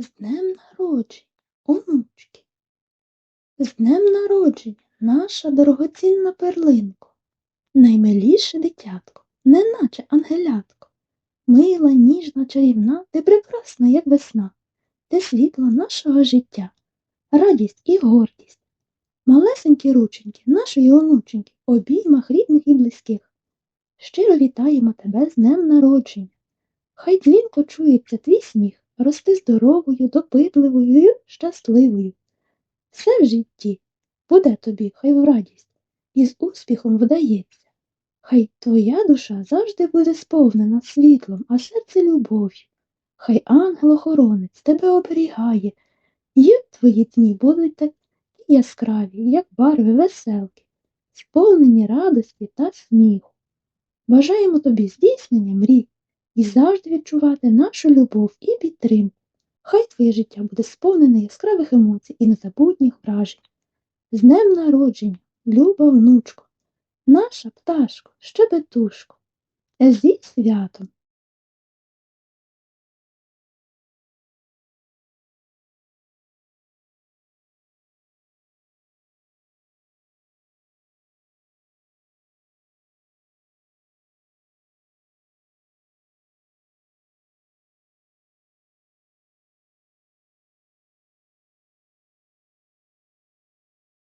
З днем народження, онучки. З днем народження, наша дорогоцінна перлинко, наймиліше дитятко, неначе ангелятко. Мила, ніжна, чарівна, ти прекрасна, як весна, ти світло нашого життя, радість і гордість. Малесенькі рученьки, нашої онученьки, обіймах рідних і близьких. Щиро вітаємо тебе з днем народження. Хай дзвінко чується твій сміх, рости здоровою, допитливою й щасливою. Все в житті буде тобі, хай в радість, і з успіхом вдається. Хай твоя душа завжди буде сповнена світлом, а серце любов'ю. Хай ангел-охоронець тебе оберігає, і твої дні будуть такі яскраві, як барви веселки, сповнені радості та сміху. Бажаємо тобі здійснення мрій і завжди відчувати нашу любов і підтримку. Хай твоє життя буде сповнене яскравих емоцій і незабутніх вражень. З днем народження, люба внучко, наша пташко, щебетушко, зі святом.